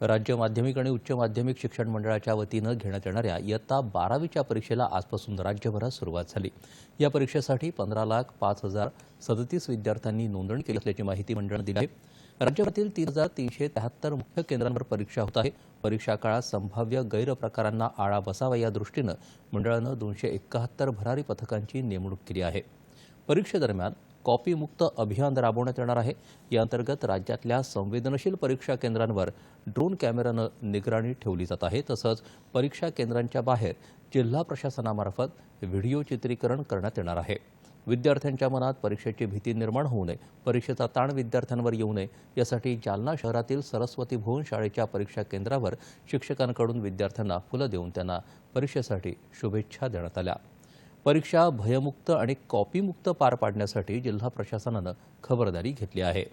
राज्य माध्यमिक आणि उच्च माध्यमिक शिक्षण मंडळाच्या वतीनं घेण्यात येणाऱ्या इयत्ता बारावीच्या परीक्षेला आजपासून राज्यभरात सुरुवात झाली. या परीक्षेसाठी पंधरा लाख पाच हजार सदतीस विद्यार्थ्यांनी नोंदणी केली असल्याची माहिती मंडळानं दिली आहे. राज्यातील तीन हजार तीनशे त्र्याहत्तर मुख्य केंद्रांवर परीक्षा होत आहे. परीक्षा काळात संभाव्य गैरप्रकारांना आळा बसावा या दृष्टीनं मंडळानं दोनशे एकाहत्तर भरारी पथकांची नेमणूक केली आहे. परीक्षेदरम्यान कॉपीमुक्त अभियान राबवण्यात येणार आहे. या अंतर्गत राज्यातल्या संवेदनशील परीक्षा केंद्रांवर ड्रोन कॅमेऱ्यानं निगराणी ठेवली जात आहे. तसंच परीक्षा केंद्रांच्या बाहेर जिल्हा प्रशासनामार्फत व्हिडिओ चित्रीकरण करण्यात येणार आहे. विद्यार्थ्यांच्या मनात परीक्षेची भीती निर्माण होऊ नये. परीक्षेचा ताण विद्यार्थ्यांवर येऊ नये. यासाठी जालना शहरातील सरस्वती भुवन शाळेच्या परीक्षा केंद्रावर शिक्षकांकडून विद्यार्थ्यांना फुलं देऊन त्यांना परीक्षेसाठी शुभेच्छा देण्यात आल्या. परीक्षा भयमुक्त आणि कॉपीमुक्त पार पाडण्यासाठी जिल्हा प्रशासनानं खबरदारी घेतली आहे.